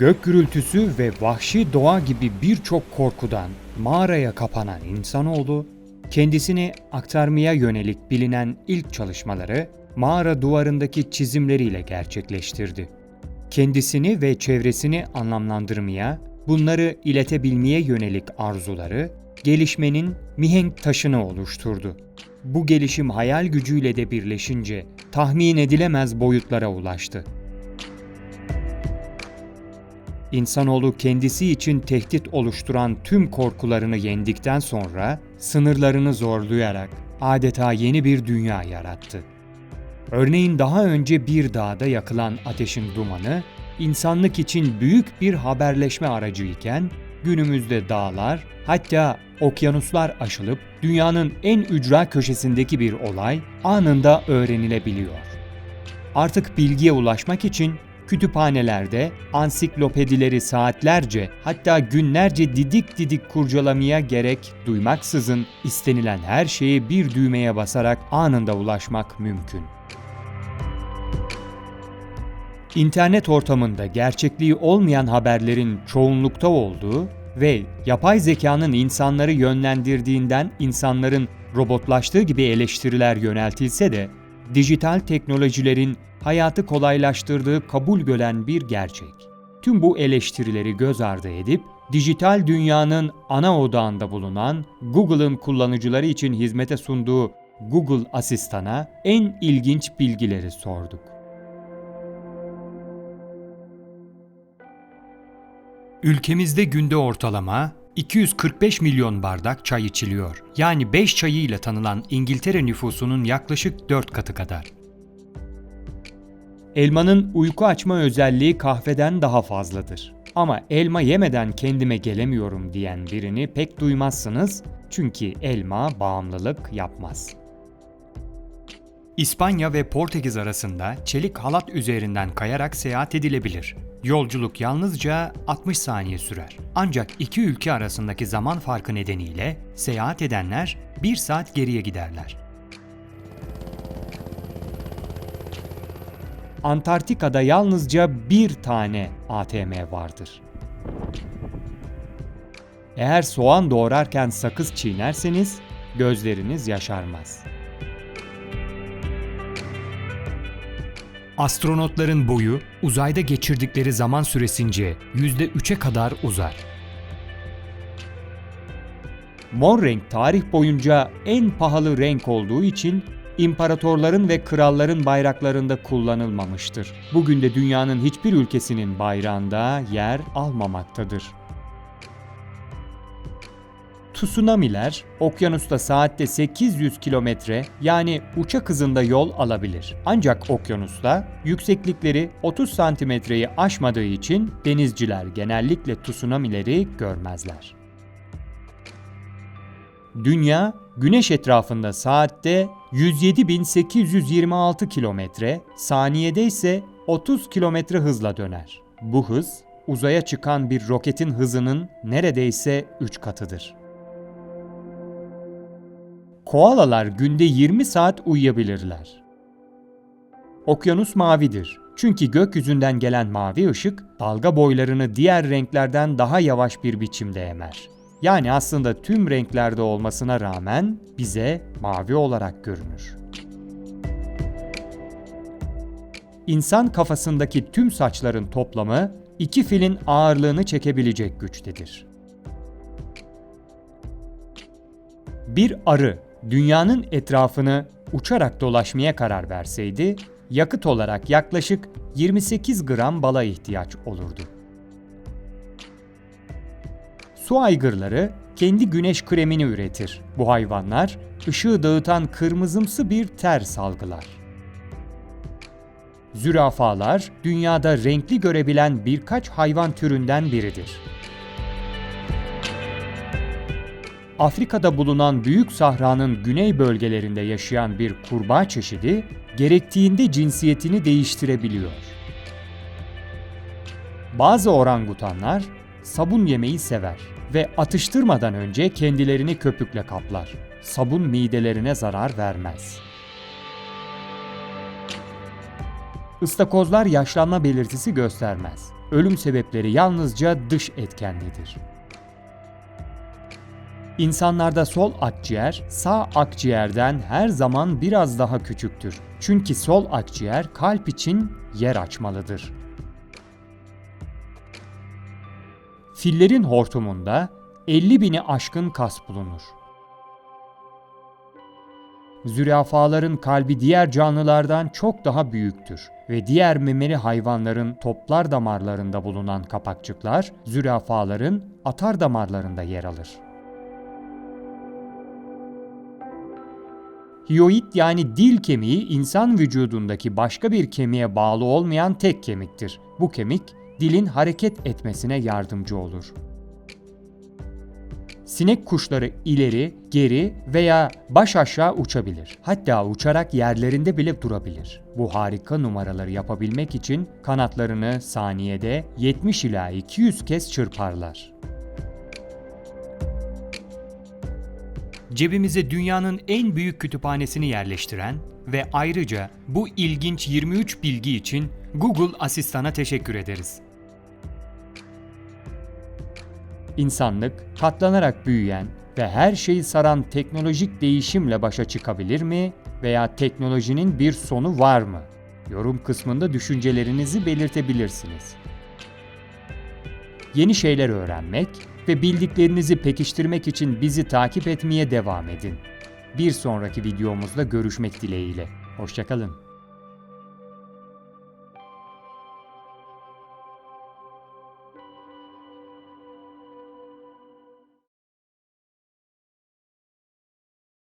Gök gürültüsü ve vahşi doğa gibi birçok korkudan mağaraya kapanan insanoğlu, kendisini aktarmaya yönelik bilinen ilk çalışmaları mağara duvarındaki çizimleriyle gerçekleştirdi. Kendisini ve çevresini anlamlandırmaya, bunları iletebilmeye yönelik arzuları, gelişmenin mihenk taşını oluşturdu. Bu gelişim hayal gücüyle de birleşince tahmin edilemez boyutlara ulaştı. İnsanoğlu kendisi için tehdit oluşturan tüm korkularını yendikten sonra sınırlarını zorlayarak adeta yeni bir dünya yarattı. Örneğin daha önce bir dağda yakılan ateşin dumanı insanlık için büyük bir haberleşme aracı iken günümüzde dağlar hatta okyanuslar aşılıp dünyanın en ücra köşesindeki bir olay anında öğrenilebiliyor. Artık bilgiye ulaşmak için kütüphanelerde ansiklopedileri saatlerce hatta günlerce didik didik kurcalamaya gerek duymaksızın istenilen her şeye bir düğmeye basarak anında ulaşmak mümkün. İnternet ortamında gerçekliği olmayan haberlerin çoğunlukta olduğu ve yapay zekanın insanları yönlendirdiğinden insanların robotlaştığı gibi eleştiriler yöneltilse de dijital teknolojilerin hayatı kolaylaştırdığı kabul gören bir gerçek. Tüm bu eleştirileri göz ardı edip dijital dünyanın ana odağında bulunan Google'ın kullanıcıları için hizmete sunduğu Google Asistan'a en ilginç bilgileri sorduk. Ülkemizde günde ortalama 245 milyon bardak çay içiliyor. Yani 5 çayı ile tanınan İngiltere nüfusunun yaklaşık 4 katı kadar. Elmanın uyku açma özelliği kahveden daha fazladır. Ama elma yemeden kendime gelemiyorum diyen birini pek duymazsınız çünkü elma bağımlılık yapmaz. İspanya ve Portekiz arasında çelik halat üzerinden kayarak seyahat edilebilir. Yolculuk yalnızca 60 saniye sürer. Ancak iki ülke arasındaki zaman farkı nedeniyle seyahat edenler 1 saat geriye giderler. Antarktika'da yalnızca bir tane ATM vardır. Eğer soğan doğrarken sakız çiğnerseniz gözleriniz yaşarmaz. Astronotların boyu uzayda geçirdikleri zaman süresince %3'e kadar uzar. Mor renk tarih boyunca en pahalı renk olduğu için imparatorların ve kralların bayraklarında kullanılmamıştır. Bugün de dünyanın hiçbir ülkesinin bayrağında yer almamaktadır. Tsunamiler okyanusta saatte 800 kilometre yani uçak hızında yol alabilir. Ancak okyanusta yükseklikleri 30 santimetreyi aşmadığı için denizciler genellikle tsunamileri görmezler. Dünya, Güneş etrafında saatte 107.826 kilometre, saniyede ise 30 kilometre hızla döner. Bu hız, uzaya çıkan bir roketin hızının neredeyse 3 katıdır. Koalalar günde 20 saat uyuyabilirler. Okyanus mavidir. Çünkü gökyüzünden gelen mavi ışık dalga boylarını diğer renklerden daha yavaş bir biçimde emer. Yani aslında tüm renklerde olmasına rağmen bize mavi olarak görünür. İnsan kafasındaki tüm saçların toplamı iki filin ağırlığını çekebilecek güçtedir. Bir arı dünyanın etrafını uçarak dolaşmaya karar verseydi, yakıt olarak yaklaşık 28 gram bala ihtiyaç olurdu. Su aygırları kendi güneş kremini üretir. Bu hayvanlar ışığı dağıtan kırmızımsı bir ter salgılar. Zürafalar dünyada renkli görebilen birkaç hayvan türünden biridir. Afrika'da bulunan Büyük Sahra'nın güney bölgelerinde yaşayan bir kurbağa çeşidi gerektiğinde cinsiyetini değiştirebiliyor. Bazı orangutanlar sabun yemeyi sever ve atıştırmadan önce kendilerini köpükle kaplar. Sabun midelerine zarar vermez. Istakozlar yaşlanma belirtisi göstermez. ölüm sebepleri yalnızca dış etkenlidir. İnsanlarda sol akciğer sağ akciğerden her zaman biraz daha küçüktür. Çünkü sol akciğer kalp için yer açmalıdır. Fillerin hortumunda 50 bini aşkın kas bulunur. Zürafaların kalbi diğer canlılardan çok daha büyüktür ve diğer memeli hayvanların toplar damarlarında bulunan kapakçıklar zürafaların atar damarlarında yer alır. Hioid yani dil kemiği insan vücudundaki başka bir kemiğe bağlı olmayan tek kemiktir. Bu kemik dilin hareket etmesine yardımcı olur. Sinek kuşları ileri, geri veya baş aşağı uçabilir. Hatta uçarak yerlerinde bile durabilir. Bu harika numaraları yapabilmek için kanatlarını saniyede 70 ila 200 kez çırparlar. Cebimize dünyanın en büyük kütüphanesini yerleştiren ve ayrıca bu ilginç 23 bilgi için Google Asistan'a teşekkür ederiz. İnsanlık katlanarak büyüyen ve her şeyi saran teknolojik değişimle başa çıkabilir mi veya teknolojinin bir sonu var mı? Yorum kısmında düşüncelerinizi belirtebilirsiniz. Yeni şeyler öğrenmek ve bildiklerinizi pekiştirmek için bizi takip etmeye devam edin. Bir sonraki videomuzda görüşmek dileğiyle. Hoşçakalın.